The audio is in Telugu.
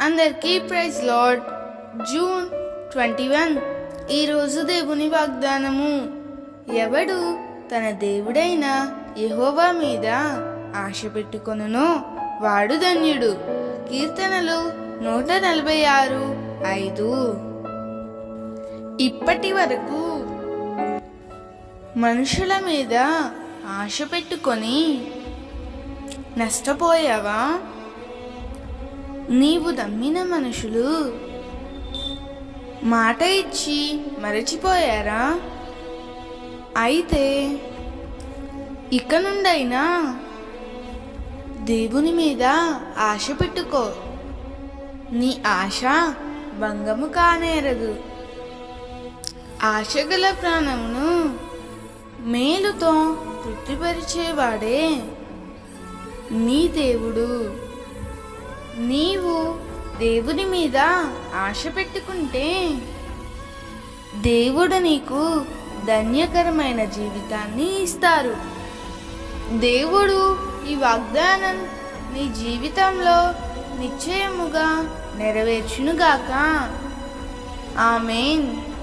అందరికీ praise lord June twenty one ఈరోజు దేవుని వాగ్దానము. ఎవడు తన దేవుడైన యహోవా మీద ఆశ పెట్టుకొనునో వాడు ధన్యుడు. కీర్తనలు నూట నలభై ఆరు ఐదు. ఇప్పటి వరకు మనుషుల మీద ఆశ పెట్టుకొని నష్టపోయావా? నీవు దమ్మిన మనుషులు. మాట ఇచ్చి మరచిపోయారా? అయితే ఇక నుండైనా దేవుని మీద ఆశ పెట్టుకో. నీ ఆశ భంగము కానేరదు. ఆశగల ప్రాణమును మేలుతో తృప్తిపరిచేవాడే నీ దేవుడు. నీవు దేవుని మీద ఆశ పెట్టుకుంటే దేవుడు నీకు ధన్యకరమైన జీవితాన్ని ఇస్తారు. దేవుడు ఈ వాగ్దానం నీ జీవితంలో నిశ్చయముగా నెరవేర్చునుగాక. ఆమెన్.